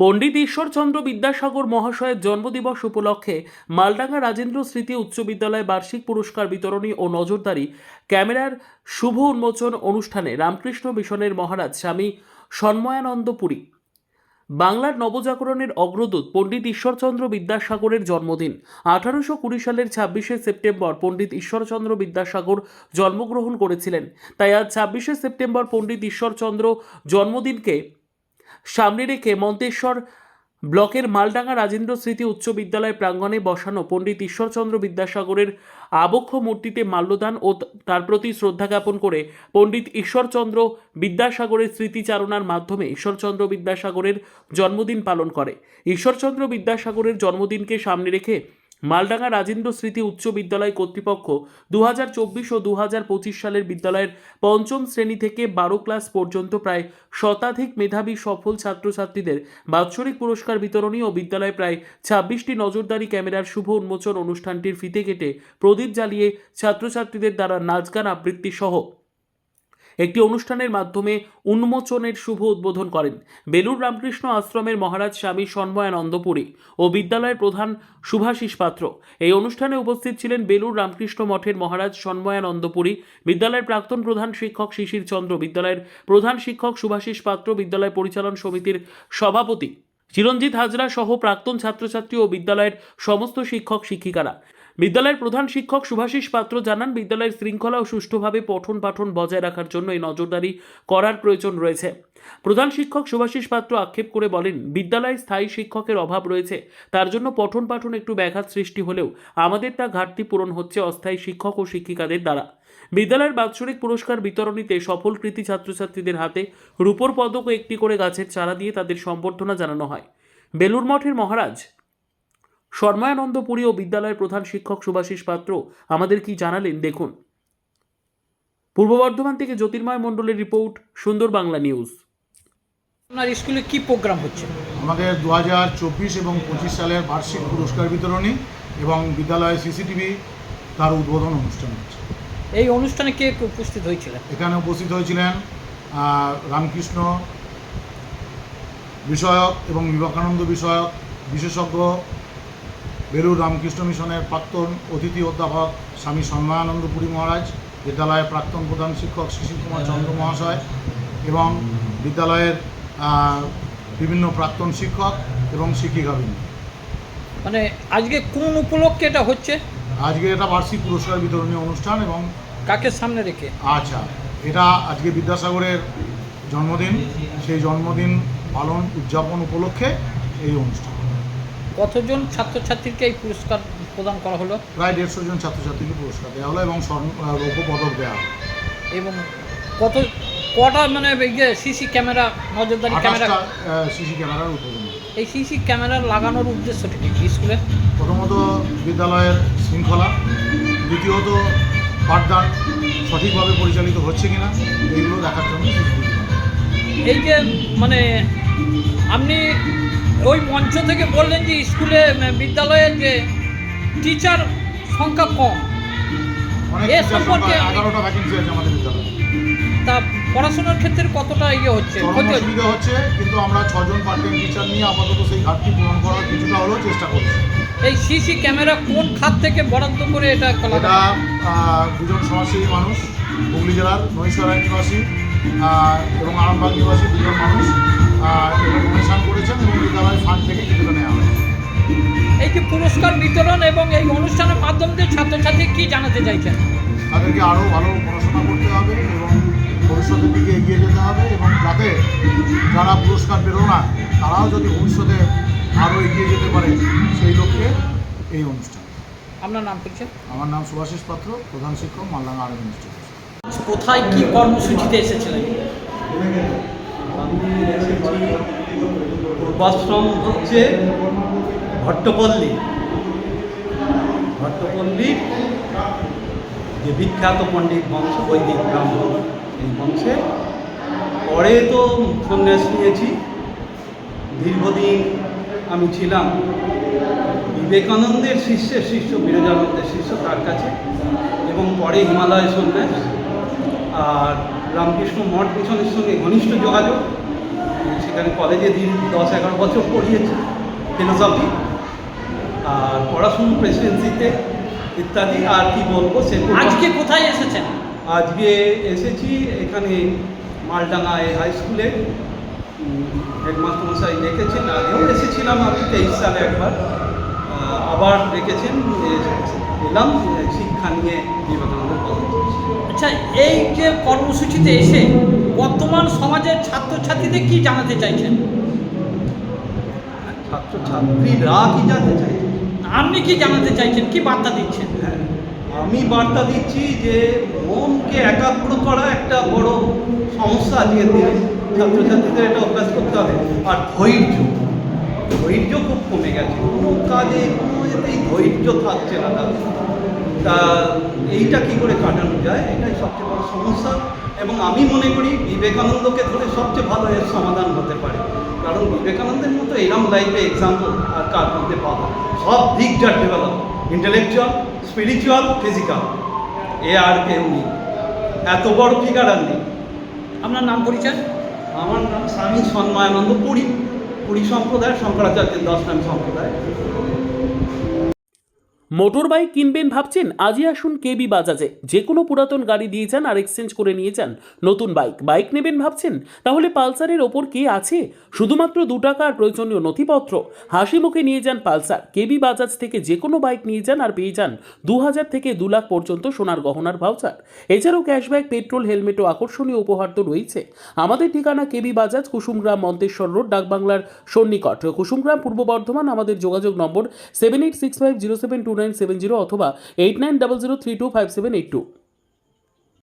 পণ্ডিত ঈশ্বরচন্দ্র বিদ্যাসাগর মহাশয়ের জন্মদিবস উপলক্ষে মালডাঙ্গা রাজেন্দ্র স্মৃতি উচ্চ বিদ্যালয় বার্ষিক পুরস্কার বিতরণী ও নজরদারি ক্যামেরার শুভ উন্মোচন অনুষ্ঠানে রামকৃষ্ণ মিশনের মহারাজ স্বামী সন্ময়ানন্দ পুরী। বাংলার নবজাগরণের অগ্রদূত পণ্ডিত ঈশ্বরচন্দ্র বিদ্যাসাগরের জন্মদিন, আঠারোশো কুড়ি সালের ছাব্বিশে সেপ্টেম্বর পণ্ডিত ঈশ্বরচন্দ্র বিদ্যাসাগর জন্মগ্রহণ করেছিলেন। তাই আজ ছাব্বিশে সেপ্টেম্বর পণ্ডিত ঈশ্বরচন্দ্র জন্মদিনকে সামনে রেখে মন্তেশ্বর ব্লকের মালডাঙ্গা রাজেন্দ্র স্মৃতি উচ্চ বিদ্যালয় প্রাঙ্গণে বসানো পণ্ডিত ঈশ্বরচন্দ্র বিদ্যাসাগরের আবক্ষ মূর্তিতে মাল্যদান ও তার প্রতি শ্রদ্ধা জ্ঞাপন করে পণ্ডিত ঈশ্বরচন্দ্র বিদ্যাসাগরের স্মৃতিচারণার মাধ্যমে ঈশ্বরচন্দ্র বিদ্যাসাগরের জন্মদিন পালন করে। ঈশ্বরচন্দ্র বিদ্যাসাগরের জন্মদিনকে সামনে রেখে মালডাঙ্গা রাজেন্দ্র স্মৃতি উচ্চ বিদ্যালয় কর্তৃপক্ষ দু হাজার চব্বিশ ও দু হাজার পঁচিশ সালের বিদ্যালয়ের পঞ্চম শ্রেণি থেকে বারো ক্লাস পর্যন্ত প্রায় শতাধিক মেধাবী সফল ছাত্রছাত্রীদের বাৎসরিক পুরস্কার বিতরণী ও বিদ্যালয়ে প্রায় ছাব্বিশটি নজরদারি ক্যামেরার শুভ উন্মোচন অনুষ্ঠানটির ফিতে কেটে প্রদীপ জ্বালিয়ে ছাত্রছাত্রীদের দ্বারা নাচ গান আবৃত্তি সহ একটি অনুষ্ঠানের মাধ্যমে উন্মোচনের শুভ উদ্বোধন করেন। বেলুর রামকৃষ্ণ আশ্রমের মহারাজ স্বামী সন্ময়ানন্দপুরী ও বিদ্যালয়ের প্রধান সুভাষিস পাত্র। এই অনুষ্ঠানে উপস্থিত ছিলেন বেলুর রামকৃষ্ণ মঠের মহারাজ সন্ময়ানন্দপুরী, বিদ্যালয়ের প্রাক্তন প্রধান শিক্ষক শিশির চন্দ্র, বিদ্যালয়ের প্রধান শিক্ষক সুভাষিস পাত্র, বিদ্যালয় পরিচালন সমিতির সভাপতি চিরঞ্জিত হাজরা সহ প্রাক্তন ছাত্রছাত্রী ও বিদ্যালয়ের সমস্ত শিক্ষক শিক্ষিকারা। বিদ্যালয়ের প্রধান শিক্ষক সুভাষিস পাত্র জানান, বিদ্যালয়ের শৃঙ্খলা ও সুষ্ঠুভাবে পঠন পাঠন বজায় রাখার জন্য এই নজরদারি করার প্রয়োজন রয়েছে। প্রধান শিক্ষক সুভাষিস পাত্র আক্ষেপ করে বলেন, বিদ্যালয়ে স্থায়ী শিক্ষকের অভাব রয়েছে, তার জন্য পঠন পাঠন একটু ব্যাঘাত সৃষ্টি হলেও আমাদের তা ঘাটতি পূরণ হচ্ছে অস্থায়ী শিক্ষক ও শিক্ষিকাদের দ্বারা। বিদ্যালয়ের বাৎসরিক পুরস্কার বিতরণীতে সফল কৃতি ছাত্রছাত্রীদের হাতে রূপোর পদক ও একটি করে গাছের চারা দিয়ে তাদের সম্বর্ধনা জানানো হয়। বেলুর মঠের মহারাজ শর্মায়ানন্দ পুরী ও বিদ্যালয়ের প্রধান শিক্ষক সুভাষিস পাত্র আমাদের কি জানালেন দেখুন। পূর্ব বর্ধমান থেকে জ্যোতির্ময় মণ্ডলের রিপোর্ট সুন্দর বাংলা নিউজ। আপনার স্কুলে কি প্রোগ্রাম হচ্ছে? আমাদের দু হাজার চব্বিশ এবং পঁচিশ সালের বার্ষিক পুরস্কার বিতরণী এবং বিদ্যালয়ে সিসিটিভি তার উদ্বোধন অনুষ্ঠান হচ্ছে। এই অনুষ্ঠানে কে কে উপস্থিত হয়েছিলেন? এখানে উপস্থিত হয়েছিলেন রামকৃষ্ণ বিষয়ক এবং বিবেকানন্দ বিষয়ক বিশেষজ্ঞ বেলুর রামকৃষ্ণ মিশনের প্রাক্তন অতিথি অধ্যাপক স্বামী সন্ময়ানন্দ পুরী মহারাজ বিদ্যালয়ের প্রাক্তন প্রধান শিক্ষক শিশির কুমার চন্দ্র মহাশয় এবং বিদ্যালয়ের বিভিন্ন প্রাক্তন শিক্ষক এবং শিক্ষিকাবৃন্দ মানে আজকে কোন উপলক্ষে এটা হচ্ছে? আজকে এটা বার্ষিক পুরস্কার বিতরণী অনুষ্ঠান এবং কাকে সামনে রেখে? আচ্ছা এটা আজকে বিদ্যাসাগরের জন্মদিন। সেই জন্মদিন পালন উদযাপন উপলক্ষে এই অনুষ্ঠান। কতজন ছাত্রছাত্রীকে এই পুরস্কার প্রদান করা হলো? প্রায় দেড়শো জন ছাত্রছাত্রীকে পুরস্কার দেওয়া হলো এবং স্বর্ণ রৌপ্য পদক দেওয়া হলো। এবং কত কটা মানে ইয়ে সিসি ক্যামেরা নজরদারি ক্যামেরা? সিসি ক্যামেরার উদ্বোধন এই সিসি ক্যামেরা লাগানোর উদ্দেশ্যটা কি স্কুলে? প্রথমত বিদ্যালয়ের শৃঙ্খলা দ্বিতীয়ত পাঠদান সঠিকভাবে পরিচালিত হচ্ছে কিনা এইগুলো দেখার জন্য এই যে মানে আপনি ওই মঞ্চ থেকে বললেন যে স্কুলে বিদ্যালয়ের যে টিচার সংখ্যা কম। এ সম্পর্কে এগারোটা ভ্যাকেন্সি আছে আমাদের বিদ্যালয়ে। তা পড়াশোনার ক্ষেত্রে কতটা ইয়ে হচ্ছে? অসুবিধা হচ্ছে কিন্তু আমরা ছজন পার্ট টাইম টিচার নিয়ে আপাতত সেই ঘাটতি পূরণ করার কিছুটা হলেও চেষ্টা করছি। এই সিসি ক্যামেরা কোন খাত থেকে বরাদ্দ করে এটা এটা দুজন সমাজসেবী মানুষ হুগলি জেলার নৈশরায় নিবাসী এবং আরামবাগ নিবাসী দুজন মানুষ ডোনেশন করেছেন এবং বিদ্যালয়ের ফান্ড থেকে কিছুটা নেওয়া হয় এই যে পুরস্কার বিতরণ এবং এই অনুষ্ঠানের মাধ্যম দিয়ে ছাত্রছাত্রী কি জানাতে চাইছেন? তাদেরকে আরও ভালো পড়াশোনা করতে হবে এবং ভবিষ্যতের দিকে এগিয়ে যেতে হবে এবং যাতে যারা পুরস্কার পেল না তারাও যদি ভবিষ্যতে আরও এগিয়ে যেতে পারে সেই লক্ষ্যে এই অনুষ্ঠান। আপনার নাম পরিচয় আমার নাম সুভাষিস পাত্র প্রধান শিক্ষক মালদাঙ্গা আরব ইনস্টিটিউট। কোথায় কি কর্মসূচিতে এসেছিলেন? পূর্বাশ্রম হচ্ছে ভট্টপল্লী। ভট্টপল্লীর যে বিখ্যাত পণ্ডিত বংশ, বৈদিক ব্রাহ্মণ, এই বংশে। পরে তো সন্ন্যাস নিয়েছি। দীর্ঘদিন আমি ছিলাম বিবেকানন্দের শিষ্যের শিষ্য বিরজানন্দের শিষ্য তার কাছে। এবং পরে হিমালয় সন্ন্যাস। আর রামকৃষ্ণ মঠ মিশনের সঙ্গে ঘনিষ্ঠ যোগাযোগ। সেখানে কলেজে দিন দশ এগারো বছর পড়িয়েছি ফিলোসফি আর পড়াশুনো প্রেসিডেন্সিতে ইত্যাদি আর কি বলব সে আজকে কোথায় এসেছেন? আজকে এসেছি এখানে মালডাঙ্গা হাই স্কুলে হেডমাস্টার মশাই রেখেছেন আগেও এসেছিলাম আমি তেইশ সালে একবার। আবার রেখেছেন এ- এলাম শিক্ষা নিয়ে কলেজ আচ্ছা এই যে কর্মসূচিতে এসে বর্তমান সমাজের ছাত্রছাত্রীদের কি জানাতে চাইছেন? ছাত্র ছাত্রীরা কি জানতে চাইছে? আপনি কি জানাতে চাইছেন? কি বার্তা দিচ্ছেন? হ্যাঁ আমি বার্তা দিচ্ছি যে মনকে একাগ্র করা একটা বড় সমস্যা আজকের দিনে ছাত্রছাত্রীদের এটা অভ্যাস করতে হবে। আর ধৈর্য ধৈর্য খুব কমে গেছে। কোনো কাজে কোনো এতেই ধৈর্য থাকছে না তাদের। তা এইটা কি করে কাটানো যায়? এটাই সবচেয়ে বড় সমস্যা। এবং আমি মনে করি বিবেকানন্দকে ধরে সবচেয়ে ভালো এর সমাধান হতে পারে। কারণ বিবেকানন্দের মতো এরম লাইফে এক্সাম্পল আর কার মধ্যে পাবো সব দিক যার ডেভেলপ ইন্টেলেকচুয়াল স্পিরিচুয়াল ফিজিক্যাল এ আর কেউ নেই। এত বড় ফিগার আর নেই। আপনার নাম পরিচয়? আমার নাম স্বামী সন্ময়ানন্দ পুরী। পুরী সম্প্রদায় শঙ্করাচার্যের দশ নাম সম্প্রদায়। মোটর বাইক কিনবেন ভাবছেন? আজই আসুন কেবি বাজাজে। যে কোনো পুরাতন গাড়ি দিয়ে যান আর এক্সচেঞ্জ করে নিয়ে যান। নতুন বাইক বাইক নেবেন ভাবছেন? তাহলে পালসারের ওপর কে আছে? শুধুমাত্র দু টাকা আর প্রয়োজনীয় নথিপত্র। হাসি মুখে নিয়ে যান পালসার। কেবি বাজাজ থেকে যে কোনো বাইক নিয়ে যান আর পেয়ে যান দু হাজার থেকে দু লাখ পর্যন্ত সোনার গহনার ভাউচার। এছাড়াও ক্যাশব্যাক, পেট্রোল, হেলমেট ও আকর্ষণীয় উপহার তো রয়েছে। আমাদের ঠিকানা কেবি বাজাজ, কুসুমগ্রাম, মন্তেশ্বর রোড, ডাকবাংলার সন্নিকট। কুসুমগ্রাম, পূর্ব বর্ধমান, আমাদের যোগাযোগ নম্বর seven eight six five zero seven two nine seven zero অথবা eight nine double zero three two five seven eight two.